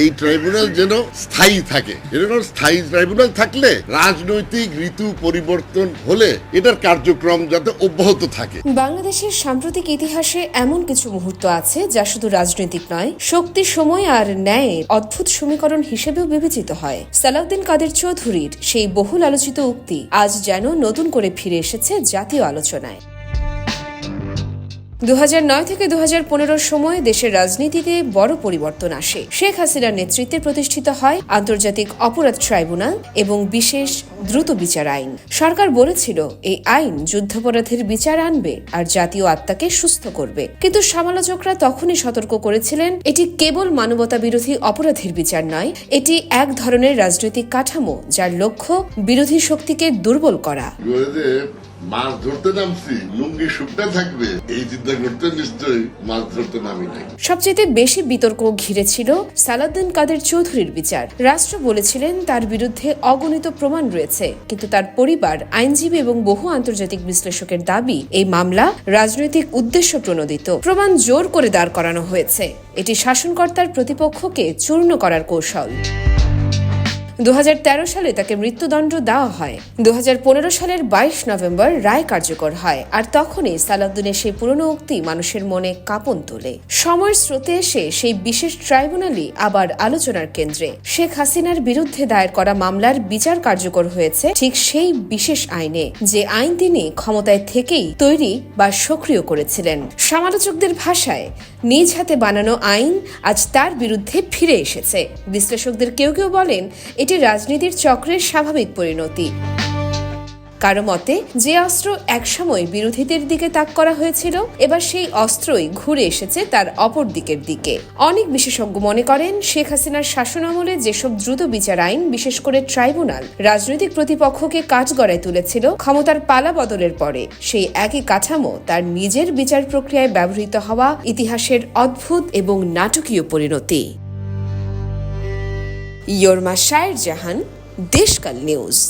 এই ট্রাইব্যুনাল যেন স্থায়ী থাকে। এরকম স্থায়ী ট্রাইব্যুনাল থাকলে রাজনৈতিক ঋতু পরিবর্তন হলে এটার কার্যক্রম যাতে অব্যাহত থাকে। বাংলাদেশের সাম্প্রতিক ইতিহাসে এমন কিছু মুহূর্ত আছে যা শুধু রাজনৈতিক নয়, শক্তি, সময় আর ন্যায়ের অদ্ভুত সমীকরণ হিসেবেও বিবেচিত হয়। সালাউদ্দিন কাদের চৌধুরীর সেই বহুল আলোচিত উক্তি আজ যেন নতুন করে ফিরে এসেছে জাতীয় আলোচনায়। দু হাজার নয় থেকে দু সময় দেশের রাজনীতিতে বড় পরিবর্তন আসে। শেখ হাসিনার নেতৃত্বে প্রতিষ্ঠিত হয় আন্তর্জাতিক অপরাধ ট্রাইব্যুনাল এবং বিশেষ দ্রুত বিচার আইন। সরকার বলেছিল, এই আইন যুদ্ধাপরাধের বিচার আনবে আর জাতীয় আত্মাকে সুস্থ করবে। কিন্তু সমালোচকরা তখনই সতর্ক করেছিলেন, এটি কেবল মানবতা বিরোধী অপরাধের বিচার নয়, এটি এক ধরনের রাজনৈতিক কাঠামো যার লক্ষ্য বিরোধী শক্তিকে দুর্বল করা। মাছ ধরতে নামছি, লুঙ্গি শুকনা থাকবে। এই চিন্তা করতে নিশ্চয়ই মাছ ধরতে নামি নাই। সবচেয়ে বেশি বিতর্ক ঘিরে ছিল সালাউদ্দিন কাদের চৌধুরীর বিচার। রাষ্ট্র বলেছিলেন তার বিরুদ্ধে অগণিত প্রমাণ রয়েছে, কিন্তু তার পরিবার, আইনজীবী এবং বহু আন্তর্জাতিক বিশ্লেষকের দাবি, এই মামলা রাজনৈতিক উদ্দেশ্য প্রণোদিত। প্রমাণ জোর করে দাঁড় করানো হয়েছে। এটি শাসনকর্তার প্রতিপক্ষকে চূর্ণ করার কৌশল। দু হাজার তেরো সালে তাকে মৃত্যুদণ্ড দেওয়া হয়। দু হাজার পনেরো সালের বাইশ নভেম্বর রায় কার্যকর হয় আর তখনই সালাউদ্দিনের সেই পুরনো উক্তি মানুষের মনে কাঁপন তোলে। সময়ের স্রোতে এসে সেই বিশেষ ট্রাইব্যুনালই আবার আলোচনার কেন্দ্রে। শেখ হাসিনার বিরুদ্ধে দায়ের করা মামলার বিচার কার্যকর হয়েছে ঠিক সেই বিশেষ আইনে, যে আইন তিনি ক্ষমতায় থেকেই তৈরি বা সক্রিয় করেছিলেন। সমালোচকদের ভাষায়, নিজ হাতে বানানো আইন আজ তার বিরুদ্ধে ফিরে এসেছে। বিশ্লেষকদের কেউ কেউ বলেন এটি রাজনীতির চক্রের স্বাভাবিক পরিণতি। কারও মতে, যে অস্ত্র একসময় বিরোধীদের দিকে তাক করা হয়েছিল, এবার সেই অস্ত্রই ঘুরে এসেছে তার অপর দিকের দিকে। অনেক বিশেষজ্ঞ মনে করেন, শেখ হাসিনার শাসনামলে যেসব দ্রুত বিচার আইন, বিশেষ করে ট্রাইব্যুনাল, রাজনৈতিক প্রতিপক্ষকে কাঠগড়ায় তুলেছিল, ক্ষমতার পালা বদলের পরে। সেই একই কাঠামো তার নিজের বিচার প্রক্রিয়ায় ব্যবহৃত হওয়া ইতিহাসের অদ্ভুত এবং নাটকীয় পরিণতি। योरमा शायर जहान दिशकल न्यूज़